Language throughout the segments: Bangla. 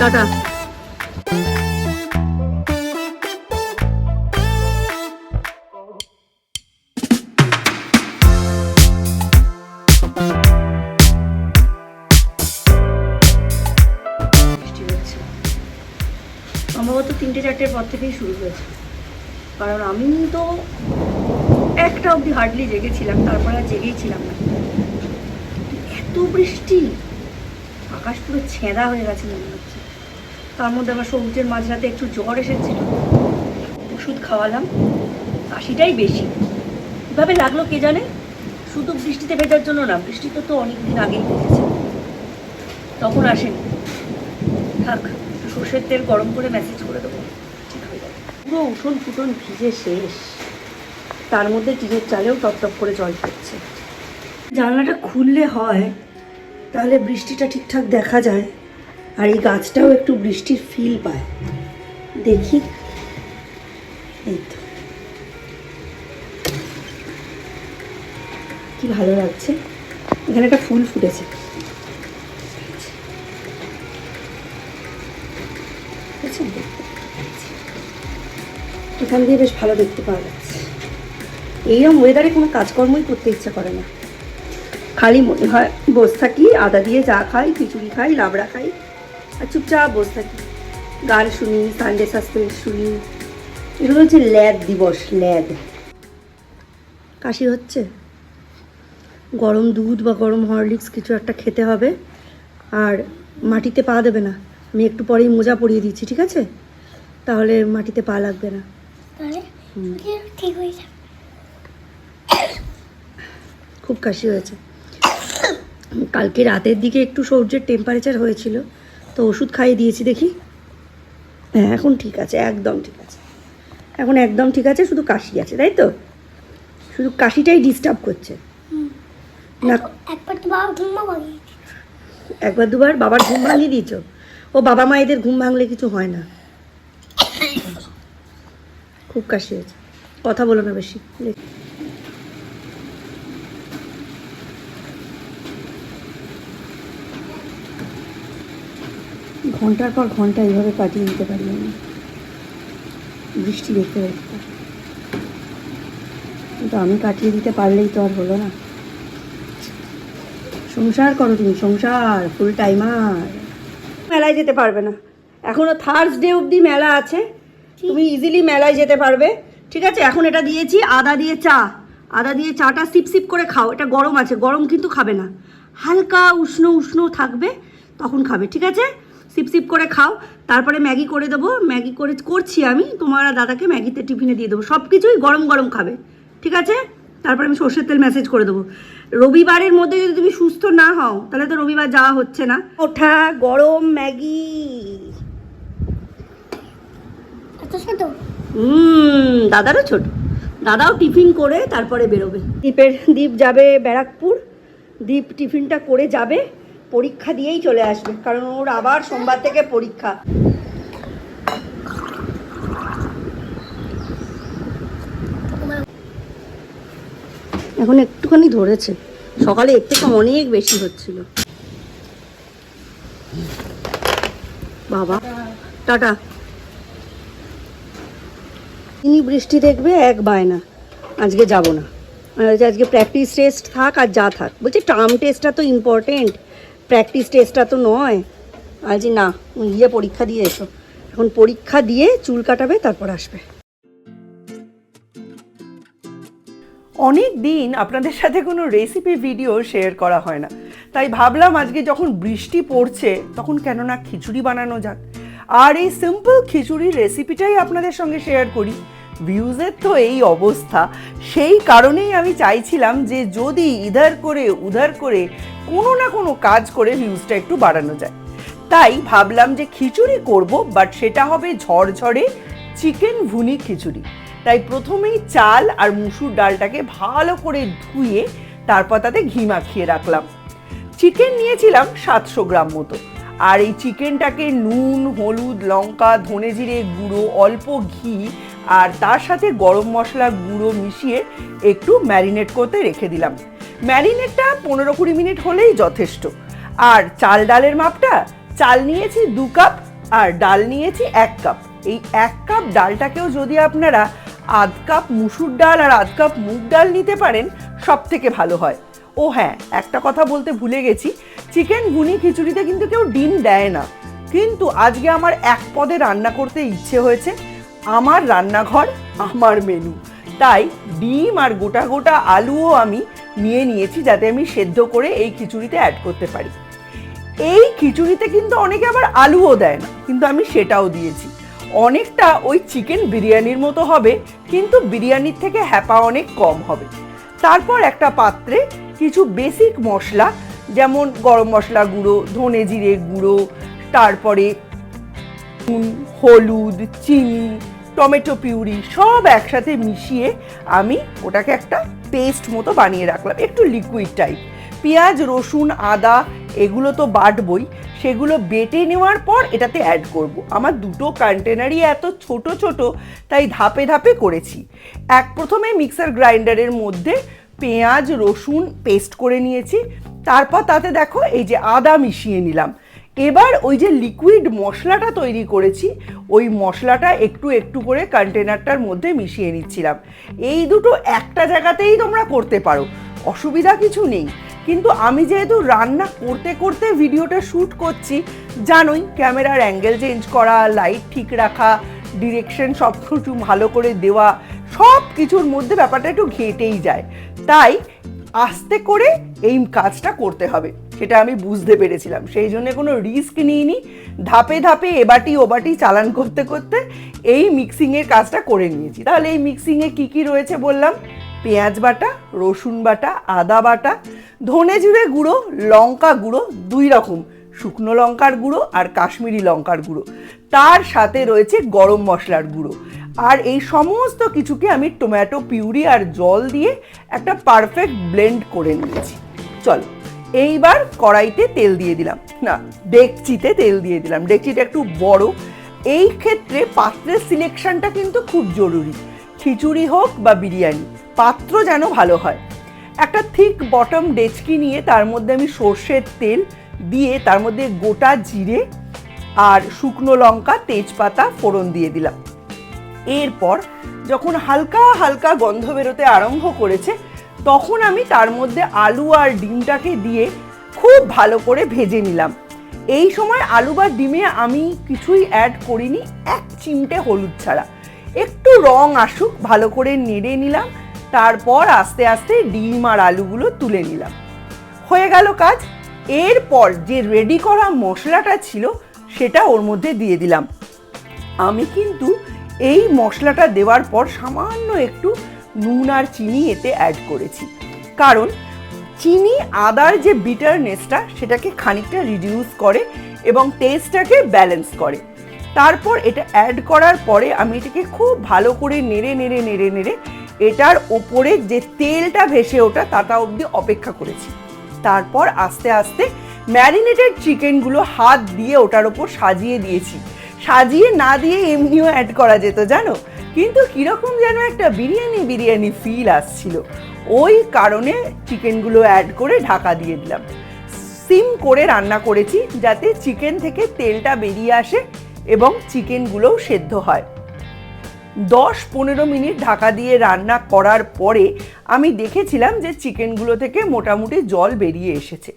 টাটা। সম্ভবত তিনটে চারটের পর থেকেই শুরু হয়েছে। কারণ আমি তো একটা অবধি হার্ডলি জেগেছিলাম, তারপরে আর জেগেই ছিলাম না। এত বৃষ্টি! আকাশ পুরো ছেঁদা হয়ে গেছে মনে হচ্ছে। তার মধ্যে আবার সবুজের মাঝরাতে একটু জ্বর এসেছিল। ওষুধ খাওয়ালাম, কাশিটাই বেশি। কীভাবে লাগল কে জানে? শুধু বৃষ্টিতে ভেজার জন্য না, বৃষ্টি তো অনেক দিন আগেই ভেজেছে। তখন আসেনি। থাক সর্ষের তেল গরম করে মেসেজ করে দেবো। ঠিক হয়ে যাবে। পুরো উঠোন ফুটন ভিজে শেষ। তার মধ্যে টিনের চালেও টপ করে জল পড়ছে। জানলাটা খুললে হয়, তাহলে বৃষ্টিটা ঠিকঠাক দেখা যায়। আর এই গাছটাও একটু বৃষ্টির ফিল পায়। দেখি। এই তো। কি ভালো লাগছে। এখানে একটা ফুল ফুটেছে? এখান দিয়ে বেশ ভালো দেখতে পাওয়া যাচ্ছে। এইরকম ওয়েদারে কোনো কাজকর্মই করতে ইচ্ছা করে না। খালি মনে হয় বসে থাকি, আদা দিয়ে চা খাই, খিচুড়ি খাই, লাবড়া খাই। আর চুপচাপ বসে থাকি। গান শুনি সানডে সাসপেন্স শুনি। এগুলো হচ্ছে ল্যাদ দিবস ল্যাদ। কাশি হচ্ছে? গরম দুধ বা গরম হরলিক্স কিছু একটা খেতে হবে। আর মাটিতে পা দেবে না। আমি একটু পরেই মোজা পরিয়ে দিচ্ছি ঠিক আছে? তাহলে মাটিতে পা লাগবে না। তাহলে ঠিক হয়ে যাবে। খুব কাশি হয়েছে। কালকে রাতের দিকে একটু সূর্যের টেম্পারেচার হয়েছিল। তো ওষুধ খাইয়ে দিয়েছি দেখি। হ্যাঁ এখন ঠিক আছে একদম ঠিক আছে। এখন একদম ঠিক আছে শুধু কাশি আছে তাই তো? শুধু কাশিটাই ডিস্টার্ব করছে। না। একবার দুবার বাবার ঘুম ভাঙিয়ে দিয়েছ? ও বাবা মায়েদের ঘুম ভাঙলে কিছু হয় না। খুব কাশি হয়েছে। কথা বলো না বেশি। ঘণ্টার পর ঘণ্টা এইভাবে কাটিয়ে দিতে পারি আমি। বৃষ্টি দেখতে দেখতে। কিন্তু আমি কাটিয়ে দিতে পারলেই তো আর হলো না। সংসার করো তুমি সংসার ফুল টাইমার মেলায় যেতে পারবে না। এখনও থার্সডে অবধি মেলা আছে। তুমি ইজিলি মেলায় যেতে পারবে। ঠিক আছে এখন এটা দিয়েছি আদা দিয়ে চা। আদা দিয়ে চাটা সিপ সিপ করে খাও এটা গরম আছে গরম কিন্তু খাবে না। হালকা উষ্ণ উষ্ণ থাকবে তখন খাবে ঠিক আছে? সিপ সিপ করে খাও। তারপরে ম্যাগি করে দেবো। ম্যাগি করে করছি আমি। তোমার দাদাকে ম্যাগিতে টিফিনে দিয়ে দেবো। সব কিছুই গরম গরম খাবে। ঠিক আছে? তারপরে আমি সর্ষের তেল মেসেজ করে দেবো। রবিবারের মধ্যে যদি তুমি সুস্থ না হও তাহলে তো রবিবার যাওয়া হচ্ছে না। ওঠা গরম ম্যাগি। হুম দাদারও ছোট। দাদাও টিফিন করে তারপরে বেরোবে। দ্বীপের দ্বীপ যাবে ব্যারাকপুর। দ্বীপ টিফিনটা করে যাবে। পরীক্ষা দিয়েই চলে আসবে, কারণ ওর আবার সোমবার থেকে পরীক্ষা। এখন একটুখানি ধরেছে। সকালে এর থেকে অনেক বেশি হচ্ছিল। বাবা, টাটা। তিনি বৃষ্টি দেখবে, এক বায়না। আজকে যাব না। আজকে প্র্যাকটিস টেস্ট থাক আর যা থাক। বলছি টার্ম টেস্টটা তো ইম্পর্টেন্ট প্র্যাকটিস টেস্টটা তো নয়। আজ না গিয়ে পরীক্ষা দিয়ে এসো। এখন পরীক্ষা দিয়ে চুল কাটাবে, তারপর আসবে। অনেক দিন আপনাদের সাথে কোনো রেসিপি ভিডিও শেয়ার করা হয় না। তাই ভাবলাম আজকে যখন বৃষ্টি পড়ছে, তখন কেন না খিচুড়ি বানানো যাক। আর এই সিম্পল খিচুড়ির রেসিপিটাই আপনাদের সঙ্গে শেয়ার করি। ভিউজের তো এই অবস্থা। সেই কারণেই আমি চাইছিলাম যে যদি ইধার করে, উধার করে কোনো না কোনো কাজ করে ভিউজটা একটু বাড়ানো যায়। তাই ভাবলাম যে খিচুড়ি করব বাট সেটা হবে ঝরঝরে চিকেন ভুনি খিচুড়ি। তাই প্রথমেই চাল আর মুসুর ডালটাকে ভালো করে ধুয়ে তারপর তাতে ঘি মাখিয়ে রাখলাম। চিকেন নিয়েছিলাম সাতশো গ্রাম মতো। আর এই চিকেনটাকে নুন, হলুদ, লঙ্কা, ধনে জিরে গুঁড়ো, অল্প ঘি আর তার সাথে গরম মশলা গুঁড়ো মিশিয়ে একটু ম্যারিনেট করতে রেখে দিলাম। ম্যারিনেটটা পনেরো কুড়ি মিনিট হলেই যথেষ্ট। আর চাল ডালের মাপটা, চাল নিয়েছি দু কাপ আর ডাল নিয়েছি এক কাপ। এই এক কাপ ডালটাকেও যদি আপনারা আধ কাপ মুসুর ডাল আর আধ কাপ মুগ ডাল নিতে পারেন সব থেকে ভালো হয়। ও হ্যাঁ একটা কথা বলতে ভুলে গেছি, চিকেন ঘুনি খিচুড়িতে কিন্তু কেউ ডিম দেয় না। কিন্তু আজকে আমার এক পদে রান্না করতে ইচ্ছে হয়েছে, আমার রান্নাঘর, আমার মেনু। তাই ডিম আর গোটা গোটা আলুও আমি নিয়ে নিয়েছি যাতে আমি সেদ্ধ করে এই খিচুড়িতে অ্যাড করতে পারি। এই খিচুড়িতে কিন্তু অনেকে আবার আলুও দেয় না, কিন্তু আমি সেটাও দিয়েছি। অনেকটা ওই চিকেন বিরিয়ানির মতো হবে, কিন্তু বিরিয়ানির থেকে হ্যাপা অনেক কম হবে। তারপর একটা পাত্রে কিছু বেসিক মশলা, যেমন গরম মশলা গুঁড়ো, ধনে জিরে গুঁড়ো, তারপরে নুন, হলুদ, চিনি, টমেটো পিউরি সব একসাথে মিশিয়ে আমি ওটাকে একটা পেস্ট মতো বানিয়ে রাখলাম। একটু লিকুইড টাইপ পেঁয়াজ, রসুন, আদা, এগুলো তো বাটবই। সেগুলো বেটে নেওয়ার পর এটাতে অ্যাড করব। আমার দুটো কন্টেনারই এত ছোট ছোট, তাই ধাপে ধাপে করেছি। এক প্রথমে মিক্সার গ্রাইন্ডারের মধ্যে পেঁয়াজ, রসুন পেস্ট করে নিয়েছি। তারপর তাতে দেখো এই যে আদা মিশিয়ে নিলাম। এবার ওই যে লিকুইড মশলাটা তৈরি করেছি, ওই মশলাটা একটু একটু করে কন্টেনারটার মধ্যে মিশিয়ে নিচ্ছিলাম। এই দুটো একটা জায়গাতেই তোমরা করতে পারো, অসুবিধা কিছু নেই। কিন্তু আমি যেহেতু রান্না করতে করতে ভিডিওটা শ্যুট করছি, জানোই ক্যামেরার অ্যাঙ্গেল চেঞ্জ করা লাইট ঠিক রাখা ডিরেকশন সব কিছু ভালো করে দেওয়া সব কিছুর মধ্যে ব্যাপারটা একটু ঘেঁটেই যায়। তাই আস্তে করে এই কাজটা করতে হবে। সেটা আমি বুঝতে পেরেছিলাম। সেই জন্য কোনো রিস্ক নিইনি। ধাপে ধাপে এবাটি ওবাটি চালান করতে করতে এই মিক্সিংয়ের কাজটা করে নিয়েছি। তাহলে এই মিক্সিংয়ে কী কী রয়েছে বললাম? পেঁয়াজ বাটা, রসুন বাটা, আদা বাটা, ধনে জিরে গুঁড়ো, লঙ্কা গুঁড়ো, দুই রকম। শুকনো লঙ্কার গুঁড়ো আর কাশ্মীরি লঙ্কার গুঁড়ো। তার সাথে রয়েছে গরম মশলার গুঁড়ো। আর এই সমস্ত কিছুকে আমি টমেটো পিউরি আর জল দিয়ে একটা পারফেক্ট ব্লেন্ড করে নিয়েছি। চলো। এইবার কড়াইতে তেল দিয়ে দিলাম। না, ডেকচিতে তেল দিয়ে দিলাম। ডেকচিটা একটু বড়। এই ক্ষেত্রে পাত্রের সিলেকশনটা কিন্তু খুব জরুরি। খিচুড়ি হোক বা বিরিয়ানি, পাত্র যেন ভালো হয়। একটা থিক বটম ডেচকি নিয়ে তার মধ্যে আমি সর্ষের তেল দিয়ে তার মধ্যে গোটা জিরে আর শুকনো লঙ্কা, তেজপাতা, ফোড়ন দিয়ে দিলাম। এরপর যখন হালকা হালকা গন্ধ বেরোতে আরম্ভ করেছে তখন আমি তার মধ্যে আলু আর ডিমটাকে দিয়ে খুব ভালো করে ভেজে নিলাম। এই সময় আলু বা ডিমে আমি কিছুই অ্যাড করিনি, এক চিমটে হলুদ ছাড়া। একটু রং আসুক, ভালো করে নেড়ে নিলাম, তারপর আস্তে আস্তে ডিম আর আলুগুলো তুলে নিলাম। হয়ে গেল কাজ। এরপর যে রেডি করা মশলাটা ছিল, সেটা ওর মধ্যে দিয়ে দিলাম। আমি কিন্তু এই মশলাটা দেওয়ার পর সামান্য একটু নুন আর চিনি এতে অ্যাড করেছি। কারণ চিনি, আদার যে বিটারনেসটা সেটাকে খানিকটা রিডিউস করে এবং টেস্টটাকে ব্যালেন্স করে। তারপর এটা অ্যাড করার পরে আমি এটাকে খুব ভালো করে নেড়ে নেড়ে নেড়ে নেড়ে এটার ওপরে যে তেলটা ভেসে ওঠা, তাতা অবধি অপেক্ষা করেছি। তারপর আস্তে আস্তে ম্যারিনেটেড চিকেনগুলো হাত দিয়ে ওটার ওপর সাজিয়ে দিয়েছি। সাজিয়ে না দিয়ে এমনিও অ্যাড করা যেত, জানো? কিন্তু কীরকম যেন একটা বিরিয়ানি বিরিয়ানি ফিল আসছিল। ওই কারণে চিকেনগুলো অ্যাড করে ঢাকা দিয়ে দিলাম। সিম করে রান্না করেছি যাতে চিকেন থেকে তেলটা বেরিয়ে আসে এবং চিকেনগুলোও সেদ্ধ হয়। দশ পনেরো মিনিট ঢাকা দিয়ে রান্না করার পরে আমি দেখেছিলাম যে চিকেনগুলো থেকে মোটামুটি জল বেরিয়ে এসেছে।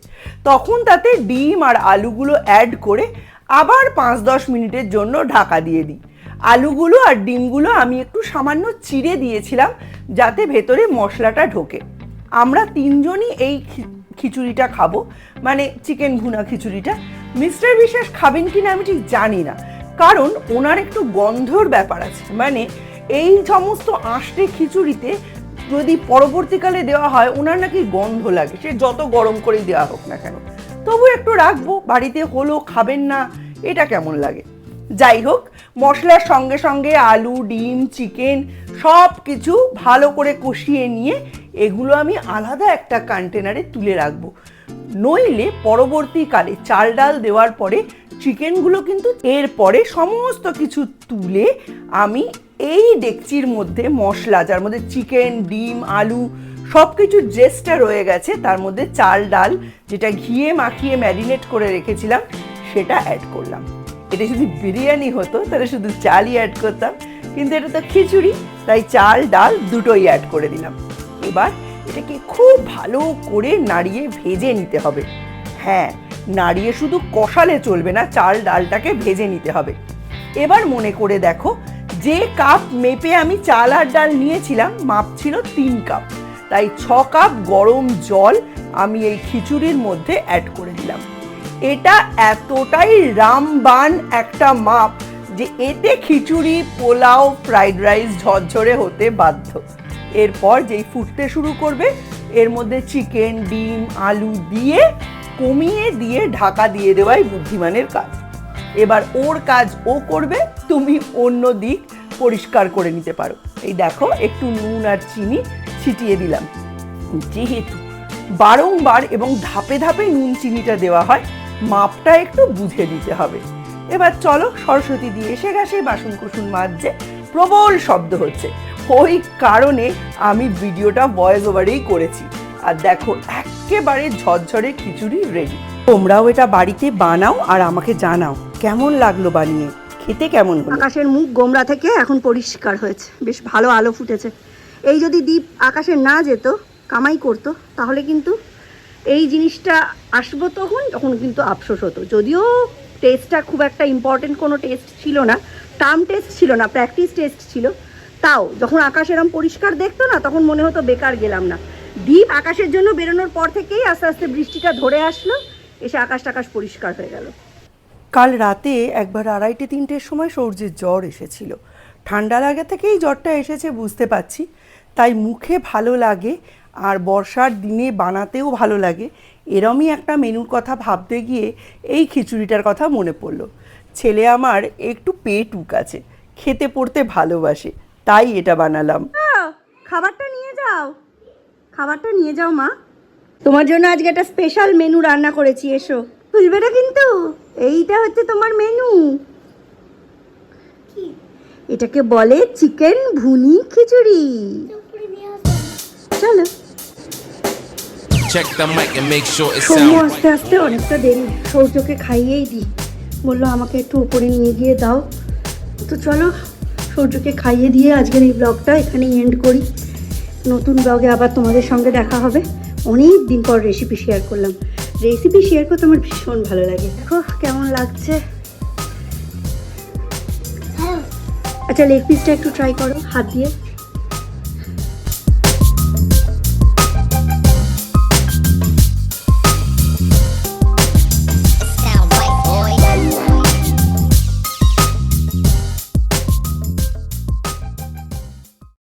তখন তাতে ডিম আর আলুগুলো অ্যাড করে আবার পাঁচ দশ মিনিটের জন্য ঢাকা দিয়ে দিই। আলুগুলো আর ডিমগুলো আমি একটু সামান্য চিড়ে দিয়েছিলাম যাতে ভেতরে মশলাটা ঢোকে। আমরা তিনজনই এই খিচুড়িটা খাব। মানে চিকেন ভুনা খিচুড়িটা। মিস্টার বিশ্বাস খাবেন কিনা আমি ঠিক জানি না। কারণ ওনার একটু গন্ধর ব্যাপার আছে। মানে এই সমস্ত আঁশটে খিচুড়িতে যদি পরবর্তীকালে দেওয়া হয়, ওনার নাকি গন্ধ লাগে। সে যত গরম করে দেওয়া হোক না কেন। তবু একটু রাখব। বাড়িতে হলো খাবেন না। এটা কেমন লাগে? যাই হোক, মশলার সঙ্গে সঙ্গে আলু, ডিম, চিকেন সব কিছু ভালো করে কষিয়ে নিয়ে এগুলো আমি আলাদা একটা কন্টেনারে তুলে রাখব। নইলে পরবর্তীকালে চাল ডাল দেওয়ার পরে চিকেনগুলো কিন্তু এরপরে সমস্ত কিছু তুলে আমি এই ডেকচির মধ্যে মশলা, যার মধ্যে চিকেন, ডিম, আলু সব কিছু জেস্টটা রয়ে গেছে, তার মধ্যে চাল ডাল যেটা ঘিয়ে মাখিয়ে ম্যারিনেট করে রেখেছিলাম, সেটা অ্যাড করলাম। এটা যদি বিরিয়ানি হতো, তাহলে শুধু চালই অ্যাড করতাম। কিন্তু এটা তো খিচুড়ি, তাই চাল, ডাল দুটোই অ্যাড করে দিলাম। এবার এটাকে খুব ভালো করে নাড়িয়ে ভেজে নিতে হবে। হ্যাঁ নাড়িয়ে শুধু কষালে চলবে না, চাল, ডালটাকে ভেজে নিতে হবে। এবার মনে করে দেখো, যে কাপ মেপে আমি চাল আর ডাল নিয়েছিলাম, মাপ ছিল তিন কাপ তাই ছ কাপ গরম জল আমি এই খিচুড়ির মধ্যে অ্যাড করে দিলাম। এটা এতটাই রামবান একটা মাপ যে এতে খিচুড়ি, পোলাও, ফ্রাইড রাইস ঝরঝরে হতে বাধ্য। এরপর যেই ফুটতে শুরু করবে, এর মধ্যে চিকেন, ডিম, আলু দিয়ে কমিয়ে দিয়ে ঢাকা দিয়ে দেওয়াই বুদ্ধিমানের কাজ। এবার ওর কাজ ও করবে, তুমি অন্য দিক পরিষ্কার করে নিতে পারো। এই দেখো, একটু নুন আর চিনি ছিটিয়ে দিলাম। যেহেতু বারংবার এবং ধাপে ধাপে নুন, চিনিটা দেওয়া হয় মাপটা একটু বুঝে দিতে হবে। এবার চলো সরস্বতী দিয়ে এসে গেছে বাসন কুসুন মাজছে। প্রবল শব্দ হচ্ছে। ওই কারণে আমি ভিডিওটা ভয়েস ওভারেই করেছি। আর দেখো, একেবারে ঝরঝরে খিচুড়ি রেডি তোমরাও এটা বাড়িতে বানাও আর আমাকে জানাও। কেমন লাগল বানিয়ে? খেতে কেমন হলো? আকাশের মুখ গোমরা থেকে এখন পরিষ্কার হয়েছে। বেশ ভালো আলো ফুটেছে। এই যদি দ্বীপ আকাশে না যেত, কামাই করতো, তাহলে কিন্তু এই জিনিসটা আসব তখন তখন কিন্তু আফসোস হতো। যদিও টেস্টটা খুব একটা ইম্পর্টেন্ট কোনো টেস্ট ছিল না টার্ম টেস্ট ছিল না প্র্যাকটিস টেস্ট ছিল, তাও যখন আকাশ এরম পরিষ্কার দেখতো না, তখন মনে হতো বেকার গেলাম না। দ্বীপ আকাশের জন্য বেরোনোর পর থেকেই আস্তে আস্তে বৃষ্টিটা ধরে আসলো, এসে আকাশ টাকাশ পরিষ্কার হয়ে গেল। কাল রাতে একবার আড়াইটে, তিনটের সময় সূর্যের জ্বর এসেছিল। ঠান্ডা লাগা থেকেই জ্বরটা এসেছে, বুঝতে পারছি। তাই মুখে ভালো লাগে আর বর্ষার দিনে বানাতেও ভালো লাগে। এরমই একটা মেনুর কথা ভাবতে গিয়ে এই খিচুড়িটার কথা মনে পড়ল। ছেলে আমার একটু পেটুক আছে খেতে পড়তে ভালোবাসে তাই এটা বানালাম। খাবারটা নিয়ে যাও। খাবারটা নিয়ে যাও মা। তোমার জন্য আজকে একটা স্পেশাল মেনু রান্না করেছি এসো। বুঝবে না কিন্তু? এইটা হচ্ছে তোমার মেনু এটাকে বলে চিকেন ভুনি খিচুড়ি। চলো। Check the mic and make sure it Soumya sounds আস্তে আস্তে অনেকটা দেরি। সৌর্যকে খাইয়েই দিই। বলল আমাকে একটু উপরে নিয়ে গিয়ে দাও। তো চলো সৌর্যকে খাইয়ে দিয়ে আজকের এই ব্লগটা এখানেই এন্ড করি। নতুন ব্লগে আবার তোমাদের সঙ্গে দেখা হবে। অনেক দিন পর রেসিপি শেয়ার করলাম। রেসিপি শেয়ার করতে আমার ভীষণ ভালো লাগে। দেখো কেমন লাগছে। হ্যাঁ। আচ্ছা লেগ পিসটা একটু ট্রাই করো হাত দিয়ে।